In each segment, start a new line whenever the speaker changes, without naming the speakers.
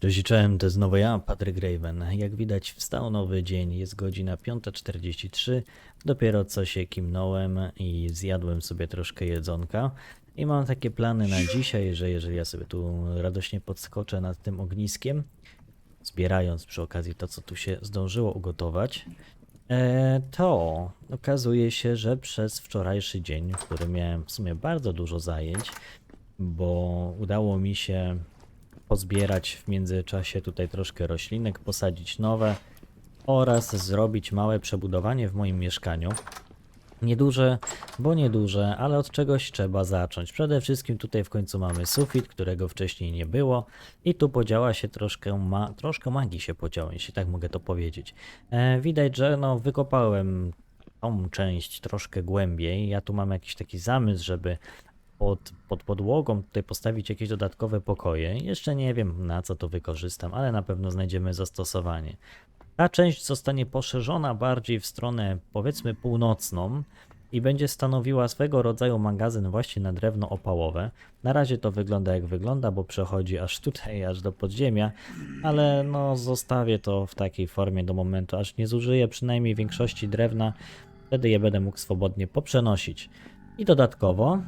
Cześć, cześć, to znowu ja, Patryk Raven. Jak widać, wstał nowy dzień, jest godzina 5.43. Dopiero co się kimnąłem i zjadłem sobie troszkę jedzonka. I mam takie plany na dzisiaj, że jeżeli ja sobie tu radośnie podskoczę nad tym ogniskiem, zbierając przy okazji to, co tu się zdążyło ugotować, e, to okazuje się, że przez wczorajszy dzień, w którym miałem w sumie bardzo dużo zajęć, bo udało mi się pozbierać w międzyczasie tutaj troszkę roślinek, posadzić nowe oraz zrobić małe przebudowanie w moim mieszkaniu. Nieduże, bo nieduże, ale od czegoś trzeba zacząć. Przede wszystkim tutaj w końcu mamy sufit, którego wcześniej nie było i tu podziała się troszkę, ma, troszkę magii się podziała, jeśli tak mogę to powiedzieć. E, widać, że no wykopałem tą część troszkę głębiej. Ja tu mam jakiś taki zamysł, żeby pod, pod podłogą tutaj postawić jakieś dodatkowe pokoje. Jeszcze nie wiem na co to wykorzystam, ale na pewno znajdziemy zastosowanie. Ta część zostanie poszerzona bardziej w stronę powiedzmy północną i będzie stanowiła swego rodzaju magazyn właśnie na drewno opałowe. Na razie to wygląda jak wygląda, bo przechodzi aż tutaj, aż do podziemia, ale no zostawię to w takiej formie do momentu, aż nie zużyję przynajmniej większości drewna, wtedy je będę mógł swobodnie poprzenosić. I dodatkowo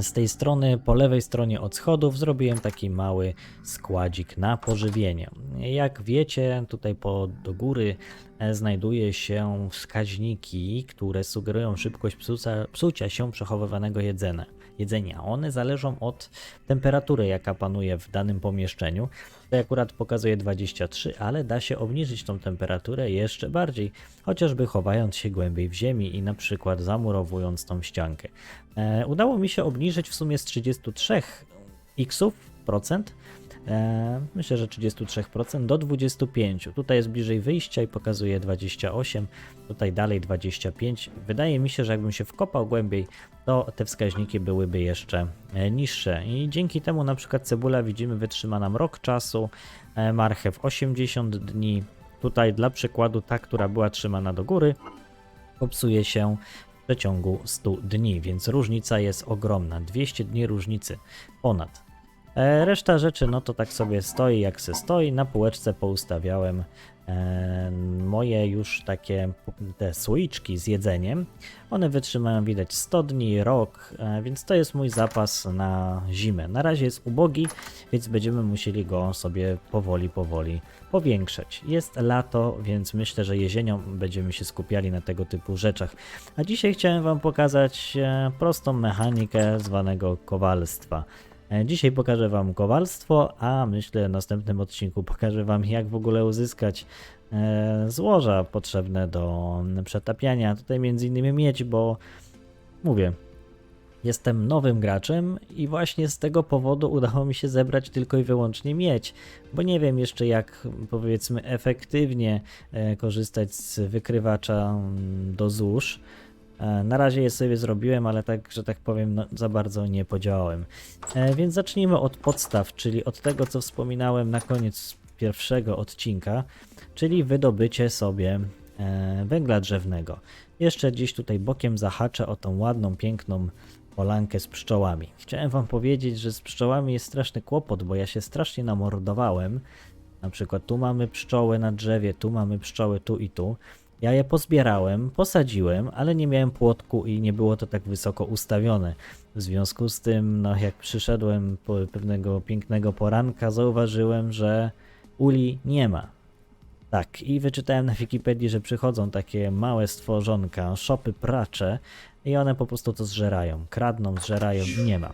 z tej strony, po lewej stronie od schodów, zrobiłem taki mały składzik na pożywienie. Jak wiecie, tutaj po, do góry e, znajduje się wskaźniki, które sugerują szybkość psucia, psucia się przechowywanego jedzenia. Jedzenia. One zależą od temperatury, jaka panuje w danym pomieszczeniu. Tutaj akurat pokazuje 23, ale da się obniżyć tą temperaturę jeszcze bardziej, chociażby chowając się głębiej w ziemi i na przykład zamurowując tą ściankę. E, udało mi się obniżyć w sumie z 33 xów procent. E, myślę, że 33% do 25. Tutaj jest bliżej wyjścia i pokazuje 28, tutaj dalej 25. Wydaje mi się, że jakbym się wkopał głębiej, to te wskaźniki byłyby jeszcze e, niższe. I dzięki temu na przykład cebula widzimy wytrzyma nam rok czasu, e, marchew 80 dni. Tutaj dla przykładu ta, która była trzymana do góry, popsuje się w przeciągu 100 dni, więc różnica jest ogromna. 200 dni różnicy ponad. E, Reszta rzeczy, no to tak sobie stoi jak se stoi. Na półeczce poustawiałem e, moje już takie te słoiczki z jedzeniem. One wytrzymają widać 100 dni, rok, e, więc to jest mój zapas na zimę. Na razie jest ubogi, więc będziemy musieli go sobie powoli, powoli powiększać. Jest lato, więc myślę, że jesienią będziemy się skupiali na tego typu rzeczach. A dzisiaj chciałem Wam pokazać prostą mechanikę zwanego kowalstwa. E, Dzisiaj pokażę Wam kowalstwo, a myślę w następnym odcinku pokażę Wam jak w ogóle uzyskać e, złoża potrzebne do przetapiania. Tutaj między innymi miedź, bo mówię, jestem nowym graczem i właśnie z tego powodu udało mi się zebrać tylko i wyłącznie miedź, bo nie wiem jeszcze jak powiedzmy efektywnie e, korzystać z wykrywacza do złóż. E, Na razie je sobie zrobiłem, ale tak, że tak powiem, no, za bardzo nie podziałałem. E, więc zacznijmy od podstaw, czyli od tego, co wspominałem na koniec pierwszego odcinka, czyli wydobycie sobie e, węgla drzewnego. Jeszcze gdzieś tutaj bokiem zahaczę o tą ładną, piękną polankę z pszczołami. Chciałem wam powiedzieć, że z pszczołami jest straszny kłopot, bo ja się strasznie namordowałem. Na przykład tu mamy pszczoły na drzewie, tu mamy pszczoły, tu i tu. Ja je pozbierałem, posadziłem, ale nie miałem płotku i nie było to tak wysoko ustawione. W związku z tym, no jak przyszedłem po pewnego pięknego poranka, zauważyłem, że uli nie ma. Tak, i wyczytałem na Wikipedii, że przychodzą takie małe stworzonka, szopy pracze i one po prostu to zżerają, kradną, zżerają i nie ma.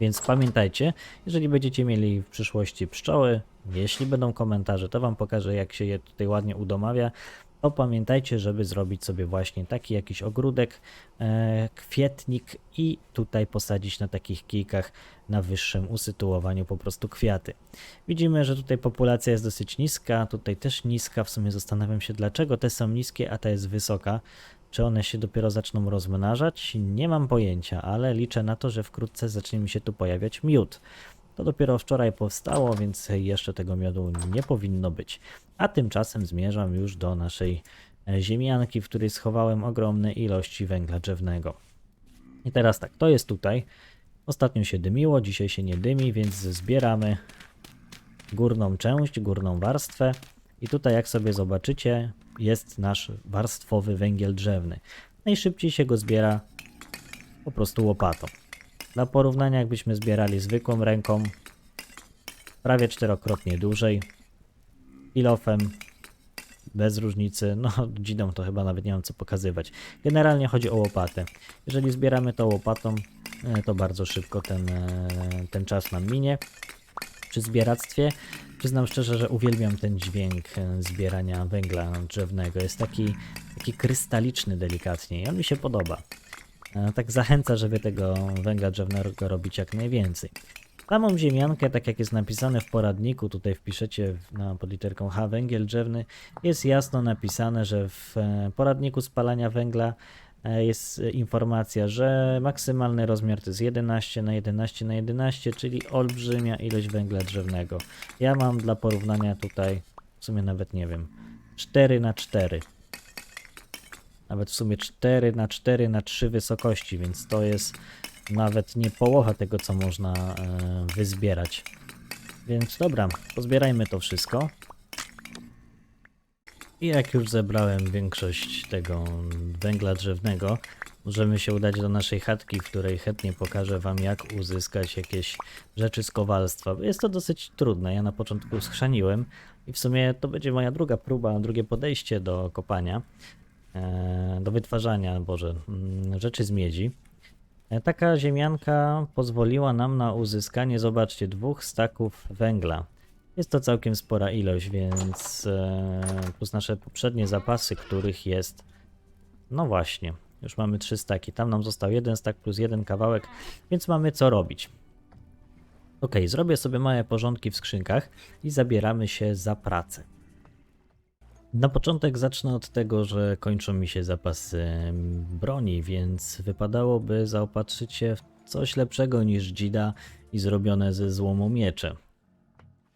Więc pamiętajcie, jeżeli będziecie mieli w przyszłości pszczoły, jeśli będą komentarze, to wam pokażę jak się je tutaj ładnie udomawia, to pamiętajcie, żeby zrobić sobie właśnie taki jakiś ogródek, e, kwietnik i tutaj posadzić na takich kijkach na wyższym usytuowaniu po prostu kwiaty. Widzimy, że tutaj populacja jest dosyć niska, tutaj też niska, w sumie zastanawiam się dlaczego te są niskie, a ta jest wysoka. Czy one się dopiero zaczną rozmnażać? Nie mam pojęcia, ale liczę na to, że wkrótce zacznie mi się tu pojawiać miód. To dopiero wczoraj powstało, więc jeszcze tego miodu nie powinno być. A tymczasem zmierzam już do naszej e, ziemianki, w której schowałem ogromne ilości węgla drzewnego. I teraz tak, to jest tutaj. Ostatnio się dymiło, dzisiaj się nie dymi, więc zbieramy górną część, górną warstwę. I tutaj, jak sobie zobaczycie, jest nasz warstwowy węgiel drzewny. Najszybciej się go zbiera po prostu łopatą. Dla porównania, jakbyśmy zbierali zwykłą ręką, prawie czterokrotnie dłużej, kilofem, bez różnicy, no dzidą to chyba nawet nie mam co pokazywać. Generalnie chodzi o łopatę. Jeżeli zbieramy to łopatą, e, to bardzo szybko ten, e, ten czas nam minie. Przy zbieractwie przyznam szczerze, że uwielbiam ten dźwięk e, zbierania węgla drzewnego. Jest taki, taki krystaliczny delikatnie i on mi się podoba. E, Tak zachęca, żeby tego węgla drzewnego robić jak najwięcej. Samą ziemiankę, tak jak jest napisane w poradniku, tutaj wpiszecie na, pod literką H węgiel drzewny, jest jasno napisane, że w e, poradniku spalania węgla e, jest e, informacja, że maksymalny rozmiar to jest 11 na 11 na 11, czyli olbrzymia ilość węgla drzewnego. Ja mam dla porównania tutaj, w sumie nawet nie wiem, 4 na 4 nawet w sumie 4 na 4 na 3 wysokości, więc to jest nawet nie połowa tego, co można e, wyzbierać. Więc dobra, pozbierajmy to wszystko. I jak już zebrałem większość tego węgla drzewnego, możemy się udać do naszej chatki, w której chętnie pokażę Wam, jak uzyskać jakieś rzeczy z kowalstwa. Jest to dosyć trudne. Ja na początku schrzaniłem i w sumie to będzie moja druga próba, drugie podejście do kopania e, do wytwarzania, Boże, mm, rzeczy z miedzi. E, Taka ziemianka pozwoliła nam na uzyskanie, zobaczcie, dwóch staków węgla. Jest to całkiem spora ilość, więc e, plus nasze poprzednie zapasy, których jest, no właśnie, już mamy trzy staki. Tam nam został jeden stak plus jeden kawałek, więc mamy co robić. Ok, zrobię sobie małe porządki w skrzynkach i zabieramy się za pracę. Na początek zacznę od tego, że kończą mi się zapasy broni, więc wypadałoby zaopatrzyć się w coś lepszego niż dzida i zrobione ze złomu miecze.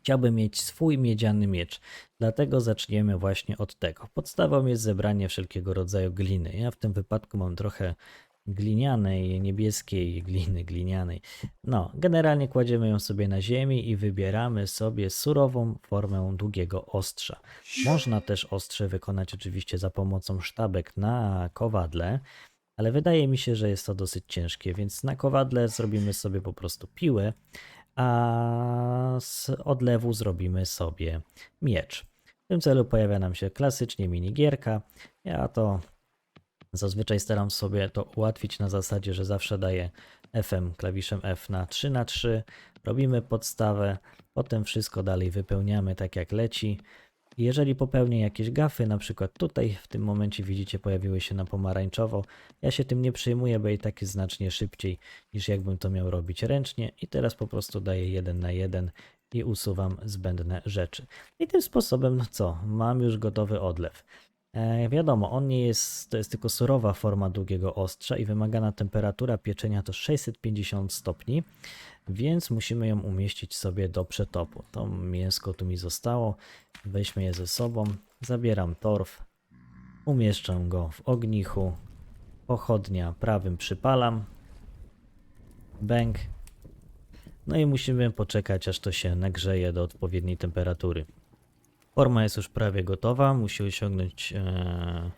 Chciałbym mieć swój miedziany miecz, dlatego zaczniemy właśnie od tego. Podstawą jest zebranie wszelkiego rodzaju gliny. Ja w tym wypadku mam trochę glinianej, niebieskiej gliny, glinianej. No, generalnie kładziemy ją sobie na ziemi i wybieramy sobie surową formę długiego ostrza. Można też ostrze wykonać oczywiście za pomocą sztabek na kowadle, ale wydaje mi się, że jest to dosyć ciężkie, więc na kowadle zrobimy sobie po prostu piłę, a z odlewu zrobimy sobie miecz. W tym celu pojawia nam się klasycznie minigierka. Ja to zazwyczaj staram sobie to ułatwić na zasadzie, że zawsze daję FM, klawiszem F na 3 na 3 Robimy podstawę, potem wszystko dalej wypełniamy tak jak leci. Jeżeli popełnię jakieś gafy, na przykład tutaj w tym momencie widzicie pojawiły się na pomarańczowo, ja się tym nie przejmuję, bo i tak jest znacznie szybciej niż jakbym to miał robić ręcznie i teraz po prostu daję jeden na jeden i usuwam zbędne rzeczy. I tym sposobem, no co, mam już gotowy odlew. E, wiadomo, on nie jest, to jest tylko surowa forma długiego ostrza i wymagana temperatura pieczenia to 650 stopni, więc musimy ją umieścić sobie do przetopu. To mięsko tu mi zostało, weźmy je ze sobą, zabieram torf, umieszczę go w ognichu, pochodnia prawym przypalam, bęk, no i musimy poczekać aż to się nagrzeje do odpowiedniej temperatury. Forma jest już prawie gotowa, musi osiągnąć e,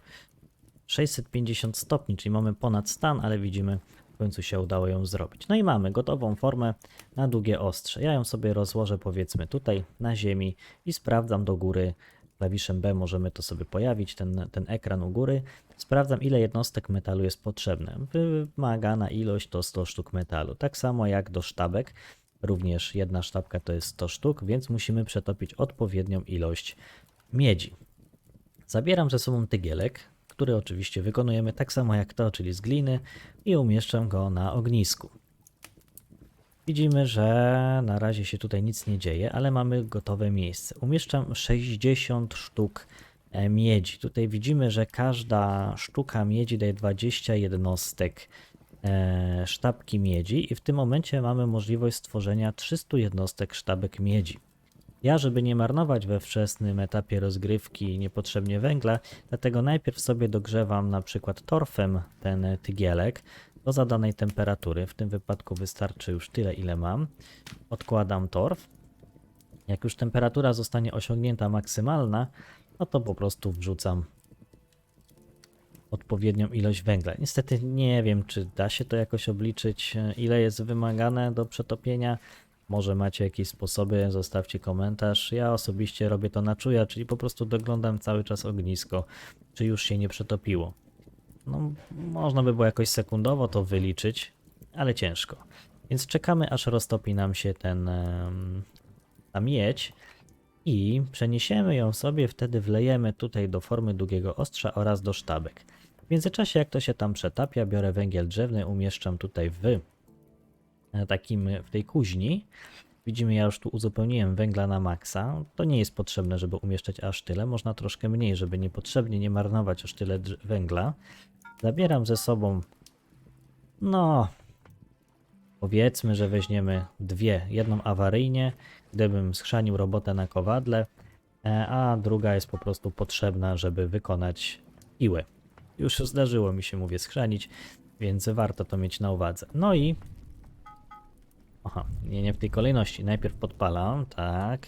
650 stopni, czyli mamy ponad stan, ale widzimy, w końcu się udało ją zrobić. No i mamy gotową formę na długie ostrze. Ja ją sobie rozłożę powiedzmy tutaj na ziemi i sprawdzam do góry. Klawiszem B możemy to sobie pojawić, ten, ten ekran u góry. Sprawdzam ile jednostek metalu jest potrzebne. Wymagana ilość to 100 sztuk metalu. Tak samo jak do sztabek. Również jedna sztabka to jest 100 sztuk, więc musimy przetopić odpowiednią ilość miedzi. Zabieram ze sobą tygielek, który oczywiście wykonujemy tak samo jak to, czyli z gliny i umieszczam go na ognisku. Widzimy, że na razie się tutaj nic nie dzieje, ale mamy gotowe miejsce. Umieszczam 60 sztuk e, miedzi. Tutaj widzimy, że każda sztuka miedzi daje 20 jednostek sztabki miedzi i w tym momencie mamy możliwość stworzenia 300 jednostek sztabek miedzi. Ja, żeby nie marnować we wczesnym etapie rozgrywki niepotrzebnie węgla, dlatego najpierw sobie dogrzewam na przykład torfem ten tygielek do zadanej temperatury. W tym wypadku wystarczy już tyle, ile mam. Odkładam torf. Jak już temperatura zostanie osiągnięta maksymalna, no to po prostu wrzucam odpowiednią ilość węgla. Niestety nie wiem, czy da się to jakoś obliczyć, ile jest wymagane do przetopienia. Może macie jakieś sposoby, zostawcie komentarz. Ja osobiście robię to na czuja, czyli po prostu doglądam cały czas ognisko, czy już się nie przetopiło. No, można by było jakoś sekundowo to wyliczyć, ale ciężko. Więc czekamy, aż roztopi nam się ten, ta miedź i przeniesiemy ją sobie, wtedy wlejemy tutaj do formy długiego ostrza oraz do sztabek. W międzyczasie, jak to się tam przetapia, biorę węgiel drzewny, umieszczam tutaj w e, takim, w tej kuźni. Widzimy, ja już tu uzupełniłem węgla na maksa. To nie jest potrzebne, żeby umieszczać aż tyle. Można troszkę mniej, żeby niepotrzebnie nie marnować aż tyle węgla. Zabieram ze sobą, no, powiedzmy, że weźmiemy dwie. Jedną awaryjnie, gdybym schrzanił robotę na kowadle, e, a druga jest po prostu potrzebna, żeby wykonać iłę. Już zdarzyło mi się, mówię, schrzanić, więc warto to mieć na uwadze. No i... Aha, nie, nie w tej kolejności. Najpierw podpalam, tak.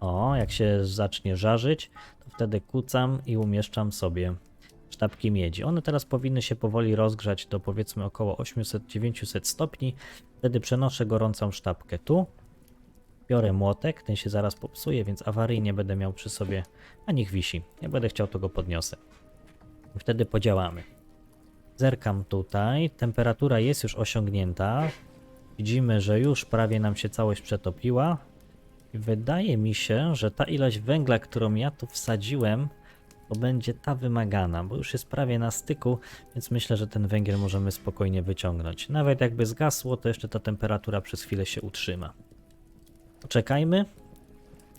O, jak się zacznie żarzyć, to wtedy kucam i umieszczam sobie sztabki miedzi. One teraz powinny się powoli rozgrzać do powiedzmy około 800-900 stopni. Wtedy przenoszę gorącą sztabkę tu. Biorę młotek, ten się zaraz popsuje, więc awaryjnie będę miał przy sobie, a niech wisi. Jak będę chciał, to go podniosę. Wtedy podziałamy. Zerkam tutaj, temperatura jest już osiągnięta. Widzimy, że już prawie nam się całość przetopiła. Wydaje mi się, że ta ilość węgla, którą ja tu wsadziłem, to będzie ta wymagana, bo już jest prawie na styku, więc myślę, że ten węgiel możemy spokojnie wyciągnąć. Nawet jakby zgasło, to jeszcze ta temperatura przez chwilę się utrzyma. Poczekajmy.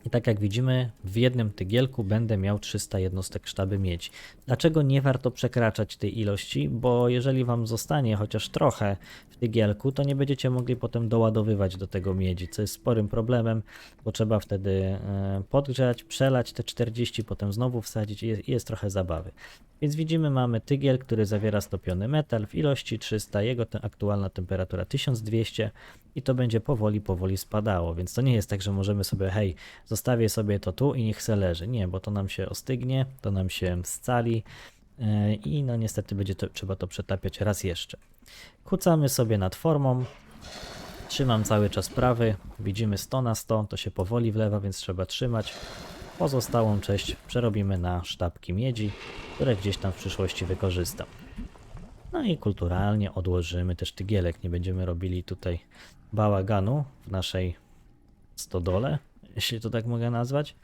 I tak jak widzimy, w jednym tygielku będę miał 300 jednostek sztaby miedzi. Dlaczego nie warto przekraczać tej ilości? Bo jeżeli wam zostanie chociaż trochę w tygielku, to nie będziecie mogli potem doładowywać do tego miedzi, co jest sporym problemem, bo trzeba wtedy e, podgrzać, przelać te 40, potem znowu wsadzić i jest, jest trochę zabawy. Więc widzimy, mamy tygiel, który zawiera stopiony metal w ilości 300, jego te, aktualna temperatura 1200 i to będzie powoli, powoli spadało, więc to nie jest tak, że możemy sobie, hej, zostawię sobie to tu i niech se leży. Nie, bo to nam się ostygnie, to nam się scali yy, i no niestety będzie to, trzeba to przetapiać raz jeszcze. Kucamy sobie nad formą, trzymam cały czas prawy, widzimy 100 na 100, to się powoli wlewa, więc trzeba trzymać. Pozostałą część przerobimy na sztabki miedzi, które gdzieś tam w przyszłości wykorzystam. No i kulturalnie odłożymy też tygielek. Nie będziemy robili tutaj bałaganu w naszej stodole, jeśli to tak mogę nazwać.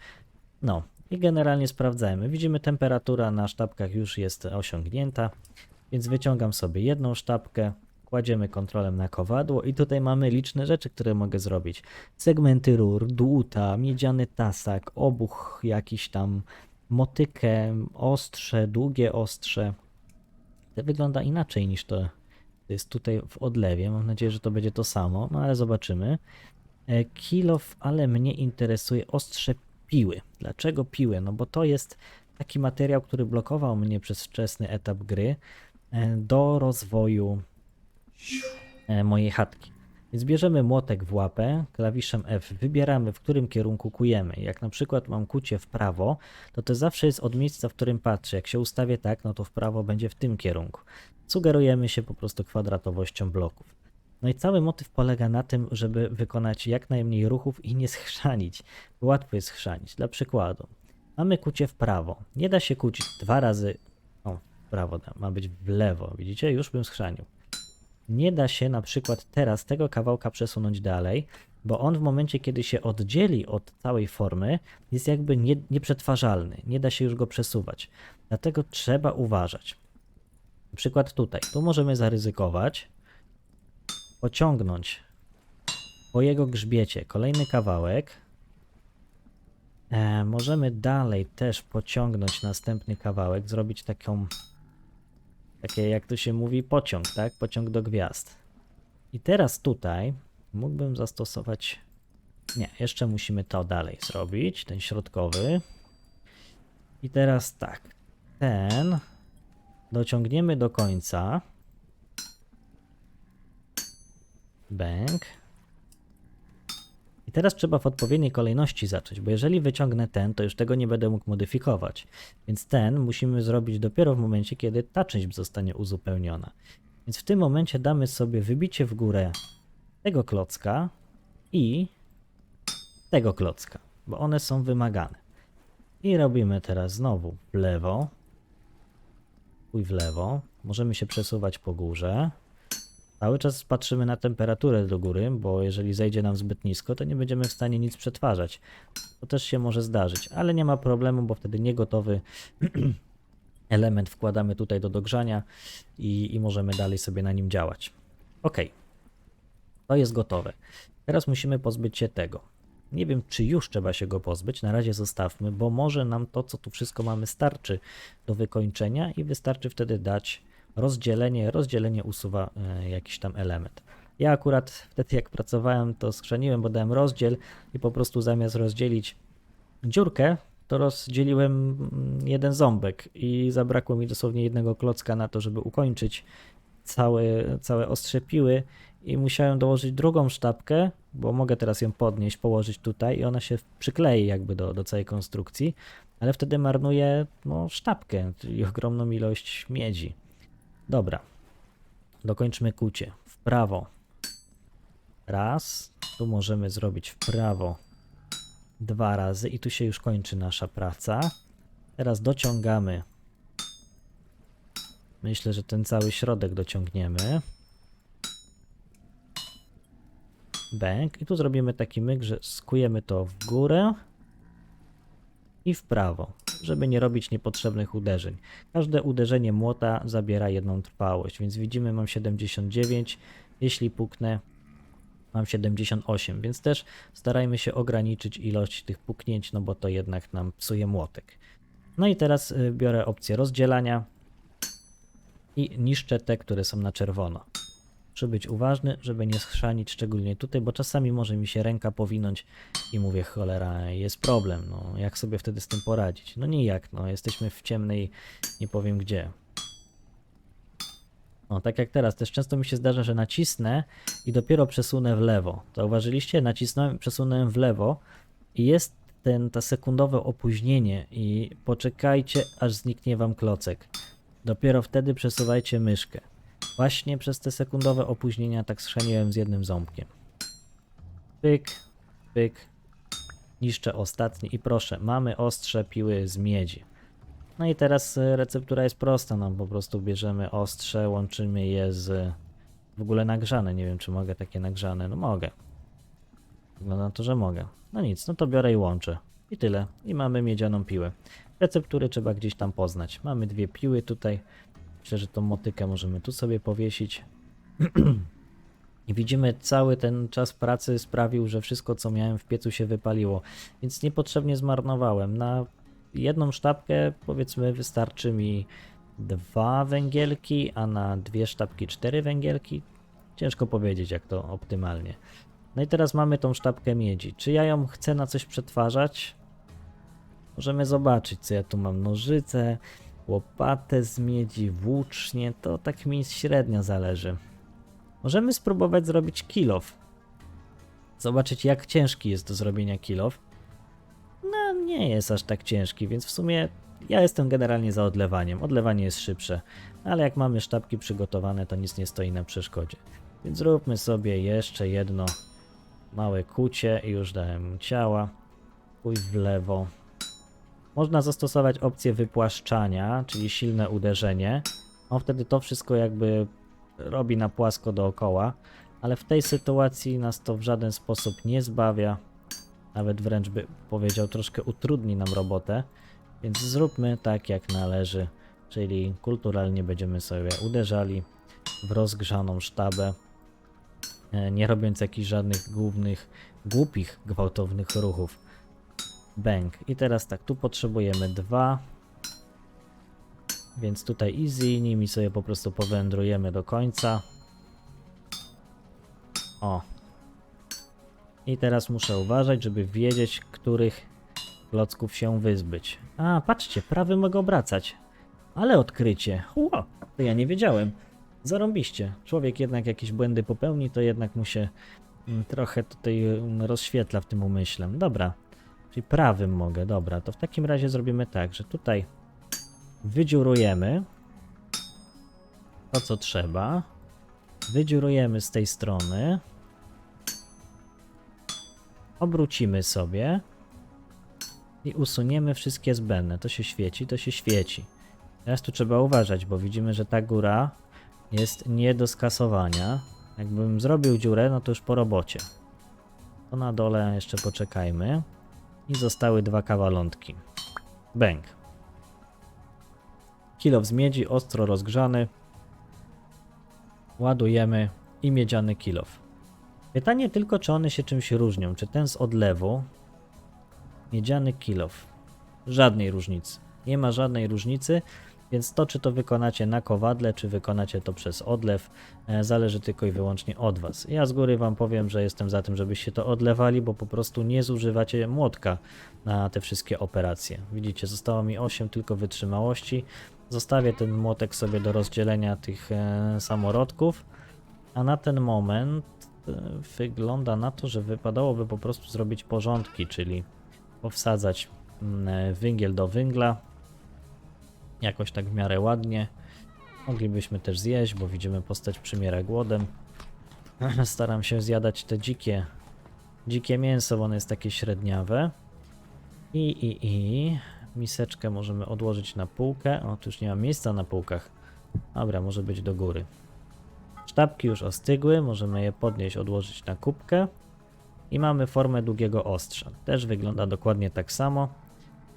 No i generalnie sprawdzajmy. Widzimy, temperatura na sztabkach już jest osiągnięta, więc wyciągam sobie jedną sztabkę, kładziemy kontrolem na kowadło i tutaj mamy liczne rzeczy, które mogę zrobić. Segmenty rur, dłuta, miedziany tasak, obuch jakiś tam, motykę, ostrze, długie ostrze. To wygląda inaczej niż to jest tutaj w odlewie. Mam nadzieję, że to będzie to samo, no ale zobaczymy. E, Kilof, ale mnie interesuje ostrze piły. Dlaczego piły? No bo to jest taki materiał, który blokował mnie przez wczesny etap gry e, do rozwoju e, mojej chatki. Więc bierzemy młotek w łapę, klawiszem F wybieramy, w którym kierunku kujemy. Jak na przykład mam kucie w prawo, to to zawsze jest od miejsca, w którym patrzę. Jak się ustawię tak, no to w prawo będzie w tym kierunku. Sugerujemy się po prostu kwadratowością bloków. No i cały motyw polega na tym, żeby wykonać jak najmniej ruchów i nie schrzanić. Łatwo jest schrzanić. Dla przykładu, mamy kucie w prawo. Nie da się kucić dwa razy. O, w prawo ma być w lewo. Widzicie? Już bym schrzanił nie da się na przykład teraz tego kawałka przesunąć dalej, bo on w momencie, kiedy się oddzieli od całej formy, jest jakby nie, nieprzetwarzalny. Nie da się już go przesuwać. Dlatego trzeba uważać. Na przykład tutaj. Tu możemy zaryzykować, pociągnąć po jego grzbiecie kolejny kawałek. E, możemy dalej też pociągnąć następny kawałek, zrobić taką takie, jak to się mówi, pociąg, tak? Pociąg do gwiazd. I teraz tutaj mógłbym zastosować. Nie, jeszcze musimy to dalej zrobić, ten środkowy. I teraz tak, ten dociągniemy do końca. Bęk. I teraz trzeba w odpowiedniej kolejności zacząć, bo jeżeli wyciągnę ten, to już tego nie będę mógł modyfikować. Więc ten musimy zrobić dopiero w momencie, kiedy ta część zostanie uzupełniona. Więc w tym momencie damy sobie wybicie w górę tego klocka i tego klocka, bo one są wymagane. I robimy teraz znowu w lewo, i w lewo. Możemy się przesuwać po górze. Cały czas patrzymy na temperaturę do góry, bo jeżeli zejdzie nam zbyt nisko, to nie będziemy w stanie nic przetwarzać. To też się może zdarzyć, ale nie ma problemu, bo wtedy niegotowy element wkładamy tutaj do dogrzania i, i możemy dalej sobie na nim działać. Ok, to jest gotowe. Teraz musimy pozbyć się tego. Nie wiem, czy już trzeba się go pozbyć, na razie zostawmy, bo może nam to, co tu wszystko mamy, starczy do wykończenia i wystarczy wtedy dać rozdzielenie. Rozdzielenie usuwa e, jakiś tam element. Ja akurat wtedy, jak pracowałem, to skrzaniłem, bo dałem rozdziel i po prostu zamiast rozdzielić dziurkę, to rozdzieliłem mm, jeden ząbek i zabrakło mi dosłownie jednego klocka na to, żeby ukończyć całe, całe ostrze piły i musiałem dołożyć drugą sztabkę, bo mogę teraz ją podnieść, położyć tutaj i ona się przyklei jakby do, do całej konstrukcji, ale wtedy marnuję no, sztabkę, czyli ogromną ilość miedzi. Dobra, dokończmy kucie. W prawo. Raz, tu możemy zrobić w prawo dwa razy i tu się już kończy nasza praca. Teraz dociągamy. Myślę, że ten cały środek dociągniemy. Bęk. I tu zrobimy taki myk, że skujemy to w górę i w prawo, żeby nie robić niepotrzebnych uderzeń. Każde uderzenie młota zabiera jedną trwałość, więc widzimy mam 79, jeśli puknę mam 78, więc też starajmy się ograniczyć ilość tych puknięć, no bo to jednak nam psuje młotek. No i teraz y, biorę opcję rozdzielania i niszczę te, które są na czerwono. Muszę być uważny, żeby nie schrzanić szczególnie tutaj, bo czasami może mi się ręka powinąć i mówię, cholera, jest problem, no jak sobie wtedy z tym poradzić? No nijak, no jesteśmy w ciemnej, nie powiem gdzie. No tak jak teraz, też często mi się zdarza, że nacisnę i dopiero przesunę w lewo. Zauważyliście? Nacisnąłem, przesunąłem w lewo i jest ten, ta sekundowe opóźnienie i poczekajcie, aż zniknie wam klocek. Dopiero wtedy przesuwajcie myszkę. Właśnie przez te sekundowe opóźnienia tak schrzaniłem z jednym ząbkiem. Pyk, pyk. Niszczę ostatni i proszę, mamy ostrze piły z miedzi. No i teraz y, receptura jest prosta, no po prostu bierzemy ostrze, łączymy je z w ogóle nagrzane, nie wiem czy mogę takie nagrzane, no mogę. Wygląda na to, że mogę. No nic, no to biorę i łączę. I tyle. I mamy miedzianą piłę. Receptury trzeba gdzieś tam poznać. Mamy dwie piły tutaj. Myślę, że tą motykę możemy tu sobie powiesić. I widzimy, cały ten czas pracy sprawił, że wszystko, co miałem w piecu, się wypaliło, więc niepotrzebnie zmarnowałem. Na jedną sztabkę, powiedzmy, wystarczy mi dwa węgielki, a na dwie sztabki cztery węgielki. Ciężko powiedzieć, jak to optymalnie. No i teraz mamy tą sztabkę miedzi. Czy ja ją chcę na coś przetwarzać? Możemy zobaczyć, co ja tu mam. Nożyce, łopatę z miedzi, włócznie, to tak mi średnio zależy. Możemy spróbować zrobić kilof. Zobaczyć, jak ciężki jest do zrobienia kilof. No, nie jest aż tak ciężki, więc w sumie ja jestem generalnie za odlewaniem. Odlewanie jest szybsze, ale jak mamy sztabki przygotowane, to nic nie stoi na przeszkodzie. Więc zróbmy sobie jeszcze jedno małe kucie i już dałem ciała. Pójdź w lewo. Można zastosować opcję wypłaszczania, czyli silne uderzenie. On wtedy to wszystko jakby robi na płasko dookoła, ale w tej sytuacji nas to w żaden sposób nie zbawia. Nawet wręcz by powiedział, troszkę utrudni nam robotę. Więc zróbmy tak jak należy, czyli kulturalnie będziemy sobie uderzali w rozgrzaną sztabę, e, nie robiąc jakichś żadnych głównych, głupich, gwałtownych ruchów. Bang. I teraz tak, tu potrzebujemy dwa. Więc tutaj easy, nimi sobie po prostu powędrujemy do końca. O. I teraz muszę uważać, żeby wiedzieć, których klocków się wyzbyć. A, patrzcie, prawy mogę obracać. Ale odkrycie. Ło, to ja nie wiedziałem. Zarąbiście. Człowiek jednak jakieś błędy popełni, to jednak mu się mm, trochę tutaj mm, rozświetla w tym umyśle. Dobra, czyli prawym mogę, dobra, to w takim razie zrobimy tak, że tutaj wydziurujemy to, co trzeba. Wydziurujemy z tej strony. Obrócimy sobie i usuniemy wszystkie zbędne. To się świeci, to się świeci. Teraz tu trzeba uważać, bo widzimy, że ta góra jest nie do skasowania. Jakbym zrobił dziurę, no to już po robocie. To na dole jeszcze poczekajmy. I zostały dwa kawalątki. Bęk. Kilo z miedzi, ostro rozgrzany. Ładujemy i miedziany kilof. Pytanie tylko, czy one się czymś różnią. Czy ten z odlewu, miedziany kilof, żadnej różnicy. Nie ma żadnej różnicy, więc to, czy to wykonacie na kowadle, czy wykonacie to przez odlew, e, zależy tylko i wyłącznie od Was. Ja z góry Wam powiem, że jestem za tym, żebyście to odlewali, bo po prostu nie zużywacie młotka na te wszystkie operacje. Widzicie, zostało mi 8 tylko wytrzymałości. Zostawię ten młotek sobie do rozdzielenia tych e, samorodków, a na ten moment e, wygląda na to, że wypadałoby po prostu zrobić porządki, czyli powsadzać mm, węgiel do węgla, jakoś tak w miarę ładnie. Moglibyśmy też zjeść, bo widzimy postać przymiera głodem. Staram się zjadać te dzikie, dzikie mięso, bo ono jest takie średniawe. I, i, i miseczkę możemy odłożyć na półkę. O, tu już nie ma miejsca na półkach. Dobra, może być do góry. Sztabki już ostygły, możemy je podnieść, odłożyć na kubkę. I mamy formę długiego ostrza. Też wygląda dokładnie tak samo.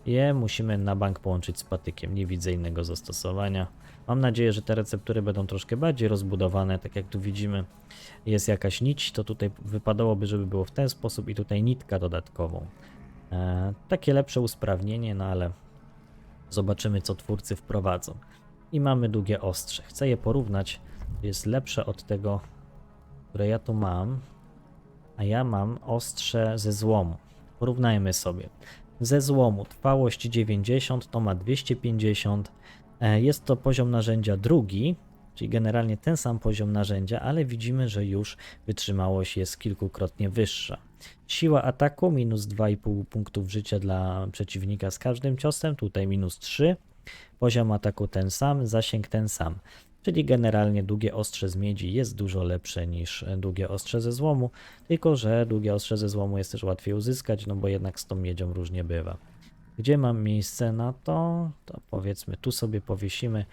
Je musimy na bank połączyć z patykiem. Nie widzę innego zastosowania. Mam nadzieję, że te receptury będą troszkę bardziej rozbudowane. Tak jak tu widzimy, jest jakaś nić, to tutaj wypadałoby, żeby było w ten sposób i tutaj nitka dodatkową. E, takie lepsze usprawnienie, no ale zobaczymy, co twórcy wprowadzą. I mamy długie ostrze. Chcę je porównać. Jest lepsze od tego, które ja tu mam. A ja mam ostrze ze złomu. Porównajmy sobie. Ze złomu trwałość 90, to ma 250. E, Jest to poziom narzędzia drugi, czyli generalnie ten sam poziom narzędzia, ale widzimy, że już wytrzymałość jest kilkukrotnie wyższa. Siła ataku minus 2,5 punktów życia dla przeciwnika z każdym ciosem, tutaj minus 3. Poziom ataku ten sam, zasięg ten sam. Czyli generalnie długie ostrze z miedzi jest dużo lepsze niż długie ostrze ze złomu, tylko że długie ostrze ze złomu jest też łatwiej uzyskać, no bo jednak z tą miedzią różnie bywa. Gdzie mam miejsce na to? To powiedzmy tu sobie powiesimy.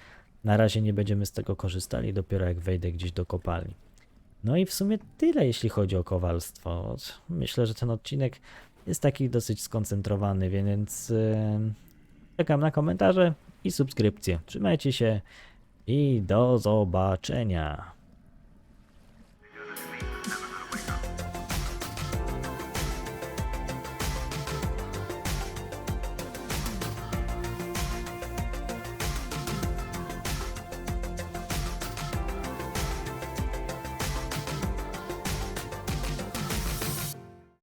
Na razie nie będziemy z tego korzystali, dopiero jak wejdę gdzieś do kopalni. No i w sumie tyle, jeśli chodzi o kowalstwo. Myślę, że ten odcinek jest taki dosyć skoncentrowany, więc yy, czekam na komentarze i subskrypcje. Trzymajcie się i do zobaczenia.